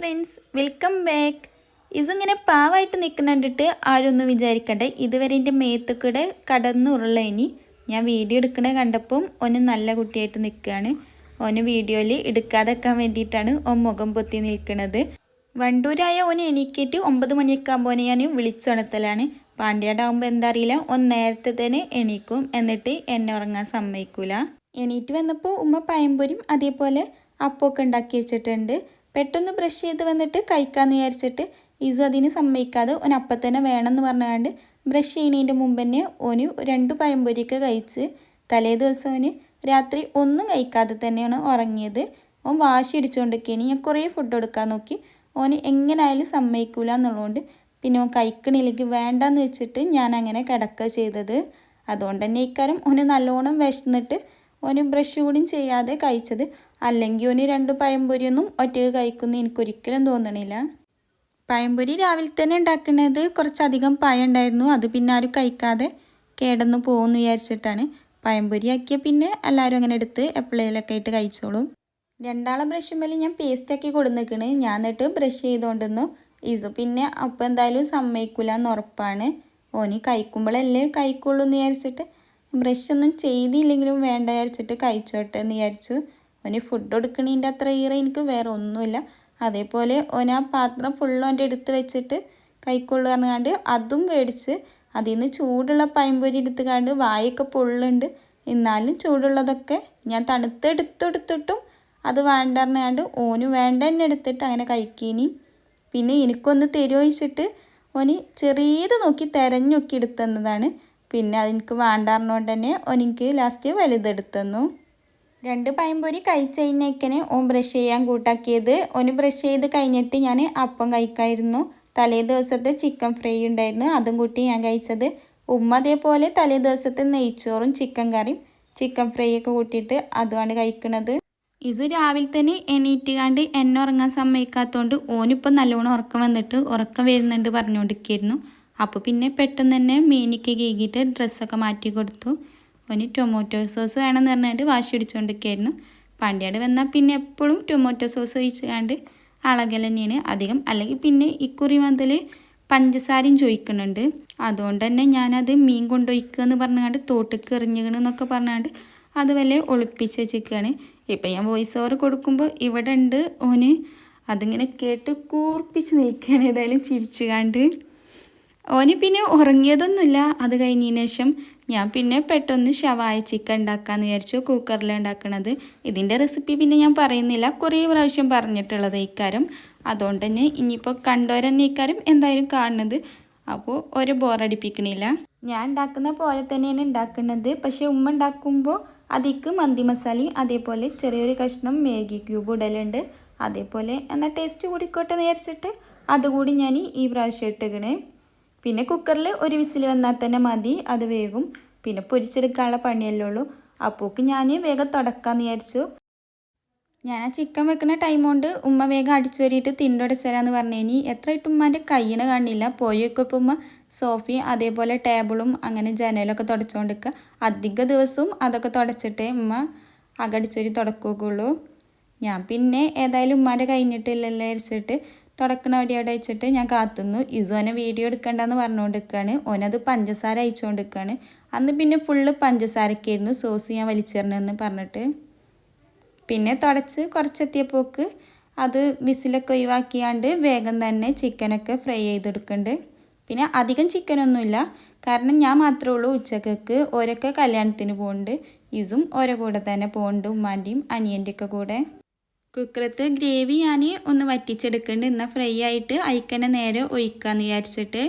Friends welcome back ഇതിങ്ങനെ പാവായിട്ട് നിൽക്കുന്നുണ്ടിട്ട് ആരൊന്നും വിചാരിക്കട്ടെ ഇതുവരെ എന്റെ കടന്ന് കടന്നുരുള്ള ഇനി. ഞാൻ വീഡിയോ എടുക്കണേ കണ്ടപ്പം ഒന്ന് നല്ല കുട്ടിയായിട്ട് നിൽക്കുകയാണ് ഓന് വീഡിയോയിൽ എടുക്കാതെക്കാൻ വേണ്ടിയിട്ടാണ് ഓൻ മുഖം പൊത്തി നിൽക്കുന്നത് വണ്ടൂരായ ഓന് എണീക്കിയിട്ട് ഒമ്പത് മണിയൊക്കെ ആകുമ്പോൾ ഞാൻ വിളിച്ചുണർത്തലാണ് പാണ്ഡ്യാടാകുമ്പോൾ എന്താ അറിയില്ല ഒന്ന് നേരത്തെ തന്നെ എണീക്കും. എന്നിട്ട് എന്നെ ഉറങ്ങാൻ സമ്മതിക്കൂല. എണീറ്റ് വന്നപ്പോൾ ഉമ്മ പയമ്പൊരും അതേപോലെ അപ്പമൊക്കെ ഉണ്ടാക്കി വെച്ചിട്ടുണ്ട്. പെട്ടെന്ന് ബ്രഷ് ചെയ്ത് വന്നിട്ട് കഴിക്കാമെന്ന് വിചാരിച്ചിട്ട് ഇസു അതിന് സമ്മതിക്കാതെ ഓൻ അപ്പം തന്നെ വേണമെന്ന് പറഞ്ഞുകൊണ്ട് ബ്രഷ് ചെയ്യുന്നതിന്റെ മുമ്പ് തന്നെ ഓന് രണ്ട് പഴംപൊരിയൊക്കെ കഴിച്ച് തലേ ദിവസം ഓന് രാത്രി ഒന്നും കഴിക്കാതെ തന്നെയാണ് ഉറങ്ങിയത്. ഓൻ വാശി ഇടിച്ചുകൊണ്ടിരിക്കുകയാണ് ഞാൻ കുറേ ഫുഡ് കൊടുക്കാൻ നോക്കി. ഓന് എങ്ങനെയായാലും സമ്മതിക്കൂല എന്നുള്ളതുകൊണ്ട് പിന്നെ ഓൻ കഴിക്കണില്ലെങ്കിൽ വേണ്ടെന്ന് വെച്ചിട്ട് ഞാൻ അങ്ങനെ കിടക്കുക ചെയ്തത്. അതുകൊണ്ട് തന്നെ ഇക്കാരം ഓന് നല്ലോണം വിശന്നിട്ട് ഓന് ബ്രഷ് കൂടിയും ചെയ്യാതെ കഴിച്ചത്. അല്ലെങ്കിൽ ഓന് രണ്ട് പഴംപൊരിയൊന്നും ഒറ്റയ്ക്ക് കഴിക്കുന്ന എനിക്കൊരിക്കലും തോന്നണില്ല. പഴംപൊരി രാവിലെ തന്നെ ഉണ്ടാക്കുന്നത് കുറച്ചധികം പഴം ഉണ്ടായിരുന്നു. അത് പിന്നെ ആരും കഴിക്കാതെ കേടന്നു പോകുമെന്ന് വിചാരിച്ചിട്ടാണ്. പഴംപൊരി ആക്കിയ പിന്നെ എല്ലാവരും അങ്ങനെ എടുത്ത് എപ്പോഴേലൊക്കെ ആയിട്ട് കഴിച്ചോളും. രണ്ടാളെ ബ്രഷുമ്മേൽ ഞാൻ പേസ്റ്റ് ആക്കി കൊടുന്നിക്കണ്. ഞാൻ എന്നിട്ട് ബ്രഷ് ചെയ്തുകൊണ്ടിരുന്നു ഇസു പിന്നെ അപ്പം എന്തായാലും സമ്മതിക്കില്ല എന്ന് ഉറപ്പാണ്. ഓനി കഴിക്കുമ്പോഴല്ലേ കഴിക്കുള്ളൂ എന്ന് വിചാരിച്ചിട്ട് ബ്രഷ് ഒന്നും ചെയ്തില്ലെങ്കിലും വേണ്ട വിചാരിച്ചിട്ട് കഴിച്ചോട്ടെ എന്ന് വിചാരിച്ചു. ഓന് ഫുഡ് കൊടുക്കണതിന്റെ അത്ര ഈറ എനിക്ക് വേറെ ഒന്നുമില്ല. അതേപോലെ ഓൻ ആ പാത്രം ഫുള്ളും എന്റെ എടുത്ത് വെച്ചിട്ട് കൈക്കൊള്ളു പറഞ്ഞാണ്ട് അതും മേടിച്ച് അതിൽ നിന്ന് ചൂടുള്ള പൈമ്പൊരി എടുത്ത് കണ്ട് വായൊക്കെ പൊള്ളുണ്ട് എന്നാലും ചൂടുള്ളതൊക്കെ ഞാൻ തണുത്തെടുത്തെടുത്തിട്ടും അത് വേണ്ട പറഞ്ഞാണ്ട് ഓന് വേണ്ട തന്നെ എടുത്തിട്ട് അങ്ങനെ കഴിക്കീനി. പിന്നെ എനിക്കൊന്ന് തരുമോയിച്ചിട്ട് ഓന് ചെറിയത് നോക്കി തെരഞ്ഞൊക്കെ എടുത്തു എടുത്തന്നതാണ്. പിന്നെ അതെനിക്ക് വേണ്ടാറിനോണ്ട് തന്നെ ഒനിക്ക് ലാസ്റ്റ് വലുതെടുത്തുന്നു രണ്ട് പഴംപൊരി കഴിച്ചതിനേക്കന് ഓൻ ബ്രഷ് ചെയ്യാൻ കൂട്ടാക്കിയത്. ഓന് ബ്രഷ് ചെയ്ത് കഴിഞ്ഞിട്ട് ഞാൻ അപ്പം കഴിക്കായിരുന്നു. തലേ ദിവസത്തെ ചിക്കൻ ഫ്രൈ ഉണ്ടായിരുന്നു. അതും കൂട്ടി ഞാൻ കഴിച്ചത്. ഉമ്മ അതേപോലെ തലേ ദിവസത്തെ നെയ്ച്ചോറും ചിക്കൻ കറിയും ചിക്കൻ ഫ്രൈ ഒക്കെ കൂട്ടിയിട്ട് അതുമാണ് കഴിക്കുന്നത് ഇതു രാവിലെ തന്നെ എണീറ്റുകാണ്ട് എന്നെ ഉറങ്ങാൻ സമ്മതിക്കാത്തതുകൊണ്ട് ഓനിപ്പോൾ നല്ലോണം ഉറക്കം വന്നിട്ട് ഉറക്കം വരുന്നുണ്ട് പറഞ്ഞുകൊണ്ടിരിക്കുന്നു അപ്പോൾ പിന്നെ പെട്ടെന്ന് തന്നെ മീനിക്ക് കീകിയിട്ട് ഡ്രസ്സൊക്കെ മാറ്റി കൊടുത്തു. ഓന് ടൊമാറ്റോ സോസ് വേണമെന്ന് പറഞ്ഞിട്ട് വാശി പിടിച്ചുകൊണ്ടിരിക്കുകയായിരുന്നു പണ്ടിയാട് വന്നാൽ പിന്നെ എപ്പോഴും ടൊമാറ്റോ സോസ് ഒഴിച്ചുകൊണ്ട് അളകൽ തന്നെയാണ് അധികം. അല്ലെങ്കിൽ പിന്നെ ഇക്കുറി മുതൽ പഞ്ചസാരയും ചോദിക്കുന്നുണ്ട് അതുകൊണ്ട് തന്നെ ഞാനത് മീൻ കൊണ്ടൊഴിക്കുക എന്ന് പറഞ്ഞുകൊണ്ട് തോട്ടിക്ക് എറിഞ്ഞിക്കണെന്നൊക്കെ പറഞ്ഞുകൊണ്ട് അത് വല്ല ഒളിപ്പിച്ച് വെച്ചിരിക്കുകയാണ് ഇപ്പം ഞാൻ വോയിസ് ഓവർ കൊടുക്കുമ്പോൾ ഇവിടെ ഉണ്ട് ഓന് അതിങ്ങനെ കേട്ട് കൂർപ്പിച്ച് നിൽക്കുകയാണ് ഏതായാലും ചിരിച്ചുകാണ്ട് ഓന് പിന്നെ ഉറങ്ങിയതൊന്നുമില്ല. അത് കഴിഞ്ഞതിന് ശേഷം ഞാൻ പിന്നെ പെട്ടെന്ന് ഷവായ ചിക്കൻ ഉണ്ടാക്കാമെന്ന് വിചാരിച്ചു കുക്കറിൽ ഉണ്ടാക്കണത്. ഇതിന്റെ റെസിപ്പി പിന്നെ ഞാൻ പറയുന്നില്ല. കുറേ പ്രാവശ്യം പറഞ്ഞിട്ടുള്ളത് ഇക്കാരം അതുകൊണ്ട് തന്നെ ഇനിയിപ്പോൾ കണ്ടവരെന്നെ ഇക്കാരം എന്തായാലും കാണുന്നത്. അപ്പോൾ ഒരു ബോറടിപ്പിക്കണില്ല ഞാൻ ഉണ്ടാക്കുന്ന പോലെ തന്നെയാണ് ഉണ്ടാക്കുന്നത്. പക്ഷേ ഉമ്മ ഉണ്ടാക്കുമ്പോൾ അതിക്ക് മന്തി മസാലയും അതേപോലെ ചെറിയൊരു കഷ്ണം മാഗി ക്യൂബ് ഇടലുണ്ട്. അതേപോലെ എന്നാൽ ടേസ്റ്റ് കൂടിക്കോട്ടെ നേരിച്ചിട്ട് അതുകൂടി ഞാൻ ഈ പ്രാവശ്യം ഇട്ടുകണ് പിന്നെ കുക്കറിൽ ഒരു വിസിൽ വന്നാൽ തന്നെ മതി അത് വേഗം. പിന്നെ പൊരിച്ചെടുക്കാനുള്ള പണിയല്ലേ ഉള്ളൂ. അപ്പോക്ക് ഞാൻ വേഗം തുടക്കാമെന്ന് വിചാരിച്ചു. ഞാൻ ആ ചിക്കൻ വെക്കുന്ന ടൈം കൊണ്ട് ഉമ്മ വേഗം അടിച്ചു വരിയിട്ട് തിണ്ടൊടച്ചരാന്ന് പറഞ്ഞു ഇനി എത്ര ഇട്ട് ഉമ്മാന്റെ കയ്യിനെ കാണില്ല. പോയൊക്കെ ഇപ്പോൾ ഉമ്മ സോഫയും അതേപോലെ ടേബിളും അങ്ങനെ ജനലൊക്കെ തുടച്ചുകൊണ്ടിരിക്കുക അധിക ദിവസവും അതൊക്കെ തുടച്ചിട്ടേ ഉമ്മ അകടിച്ചൊരി തുടക്കുകയുള്ളൂ ഞാൻ പിന്നെ ഏതായാലും ഉമ്മാന്റെ കഴിഞ്ഞിട്ടില്ലല്ലോ വിചാരിച്ചിട്ട് തുടക്കണ വടി അവിടെ വെച്ചിട്ട് ഞാൻ കാത്തുന്നു. ഇസുവിനെ വീഡിയോ എടുക്കണ്ടെന്ന് പറഞ്ഞുകൊണ്ടിരിക്കുകയാണ് ഓനത് പഞ്ചസാര അയച്ചുകൊണ്ടിരിക്കുകയാണ് അന്ന് പിന്നെ ഫുള്ള് പഞ്ചസാരക്കായിരുന്നു സോസ് ഞാൻ വലിച്ചെറിഞ്ഞെന്ന് പറഞ്ഞിട്ട്. പിന്നെ തുടച്ച് കുറച്ചെത്തിയപ്പോക്ക് അത് വിസിലൊക്കെ ഒഴിവാക്കിയാണ്ട് വേഗം തന്നെ ചിക്കനൊക്കെ ഫ്രൈ ചെയ്തെടുക്കുന്നുണ്ട് പിന്നെ അധികം ചിക്കനൊന്നുമില്ല. കാരണം ഞാൻ മാത്രമേ ഉള്ളൂ ഉച്ചക്കൊക്കെ ഓരൊക്കെ കല്യാണത്തിന് പോകുന്നുണ്ട് ഇസും ഓരോ കൂടെ തന്നെ പോകുന്നുണ്ട് ഉമ്മാന്റെയും അനിയന്റെയൊക്കെ കൂടെ. കുക്കറത്ത് ഗ്രേവി ഞാൻ ഒന്ന് വറ്റിച്ചെടുക്കുന്നുണ്ട് എന്നാൽ ഫ്രൈ ആയിട്ട് അയക്കനെ നേരെ ഒഴിക്കാമെന്ന് വിചാരിച്ചിട്ട്.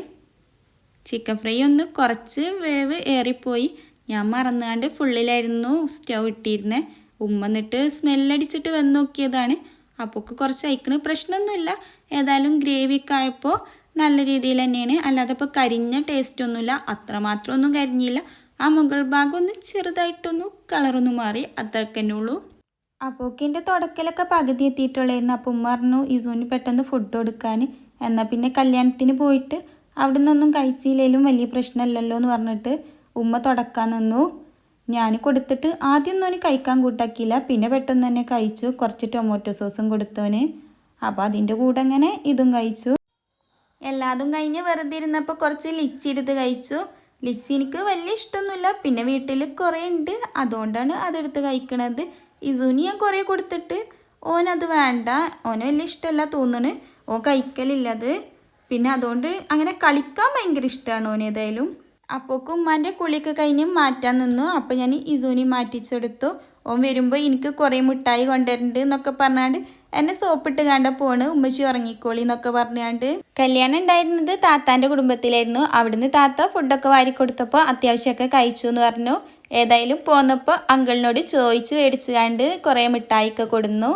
ചിക്കൻ ഫ്രൈ ഒന്ന് കുറച്ച് വേവ് ഏറിപ്പോയി. ഞാൻ മറന്നുകൊണ്ട് ഫുള്ളിലായിരുന്നു സ്റ്റൗ ഇട്ടിരുന്നത് ഉമ്മ എന്നിട്ട് സ്മെല്ലടിച്ചിട്ട് വന്ന് നോക്കിയതാണ്. അപ്പോൾ കുറച്ച് അയക്കണ്. പ്രശ്നമൊന്നുമില്ല ഏതായാലും ഗ്രേവി ഒക്കെ ആയപ്പോൾ നല്ല രീതിയിൽ തന്നെയാണ്. അല്ലാതെ ഇപ്പോൾ കരിഞ്ഞ ടേസ്റ്റ് ഒന്നുമില്ല. അത്രമാത്രം ഒന്നും കരിഞ്ഞില്ല. ആ മുകൾ ഭാഗം ഒന്ന് ചെറുതായിട്ടൊന്ന് കളറൊന്ന് മാറി. അത്രക്കന്നെ ഉള്ളൂ. അപ്പോക്കിന്റെ തുടക്കലൊക്കെ പകുതി എത്തിയിട്ടുള്ളായിരുന്നു. അപ്പം ഉമ്മ പറഞ്ഞു ഇസുവിന് പെട്ടെന്ന് ഫുഡ് കൊടുക്കാൻ എന്നാൽ പിന്നെ കല്യാണത്തിന് പോയിട്ട് അവിടെ നിന്നൊന്നും കഴിച്ചില്ലേലും വലിയ പ്രശ്നമല്ലല്ലോ എന്ന് പറഞ്ഞിട്ട് ഉമ്മ തുടക്കാൻ നിന്നു. ഞാൻ കൊടുത്തിട്ട് ആദ്യം ഒന്നും അവന് കഴിക്കാൻ കൂട്ടാക്കിയില്ല. പിന്നെ പെട്ടെന്ന് തന്നെ കഴിച്ചു. കുറച്ച് ടൊമാറ്റോ സോസും കൊടുത്തവന്. അപ്പോൾ അതിന്റെ കൂടെ അങ്ങനെ ഇതും കഴിച്ചു. എല്ലാതും കഴിഞ്ഞ് വെറുതെ ഇരുന്നപ്പോൾ കുറച്ച് ലിച്ചി എടുത്ത് കഴിച്ചു. ലിച്ചി എനിക്ക് വലിയ ഇഷ്ടമൊന്നുമില്ല. പിന്നെ വീട്ടിൽ കുറേ ഉണ്ട്. അതുകൊണ്ടാണ് അതെടുത്ത് കഴിക്കണത്. ഇസുനി ഞാൻ കുറേ കൊടുത്തിട്ട് ഓനത് വേണ്ട. ഓന് വലിയ ഇഷ്ടമല്ല തോന്നണ്. ഓൻ കഴിക്കലില്ലത് പിന്നെ അതുകൊണ്ട് അങ്ങനെ കളിക്കാൻ ഭയങ്കര ഇഷ്ടമാണ് ഓന് ഏതായാലും. അപ്പോക്കും ഉമ്മാന്റെ കുളിയൊക്കെ കഴിഞ്ഞ് മാറ്റാൻ നിന്നു. അപ്പോൾ ഞാൻ ഇസുനി മാറ്റിച്ചെടുത്തു. ഓൻ വരുമ്പോൾ എനിക്ക് കുറേ മിഠായി കൊണ്ടുവരുന്നുണ്ട് എന്നൊക്കെ പറഞ്ഞാണ്ട് എന്നെ സോപ്പിട്ട് കണ്ട പോണ്. ഉമ്മച്ചി ഉറങ്ങിക്കോളി എന്നൊക്കെ പറഞ്ഞാണ്ട്. കല്യാണം ഉണ്ടായിരുന്നത് താത്താന്റെ കുടുംബത്തിലായിരുന്നു. അവിടുന്ന് താത്ത ഫുഡൊക്കെ വാരി കൊടുത്തപ്പോൾ അത്യാവശ്യമൊക്കെ കഴിച്ചു എന്ന് പറഞ്ഞു. ഏതായാലും പോന്നപ്പോൾ അങ്കിളിനോട് ചോദിച്ച് മേടിച്ച് കണ്ട് കുറേ മിഠായിയൊക്കെ കൊടുന്നു.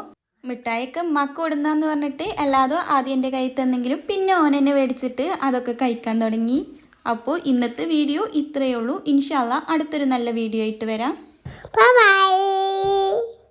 മിഠായിക്ക് മക്ക കൊടുന്നാന്ന് പറഞ്ഞിട്ട് അല്ലാതെ ആദ്യം എന്റെ കയ്യിൽ തന്നെങ്കിലും പിന്നെ ഓൻ എന്നെ മേടിച്ചിട്ട് അതൊക്കെ കഴിക്കാൻ തുടങ്ങി. അപ്പോൾ ഇന്നത്തെ വീഡിയോ ഇത്രയേ ഉള്ളൂ. ഇൻഷാല്ല അടുത്തൊരു നല്ല വീഡിയോ ആയിട്ട് വരാം.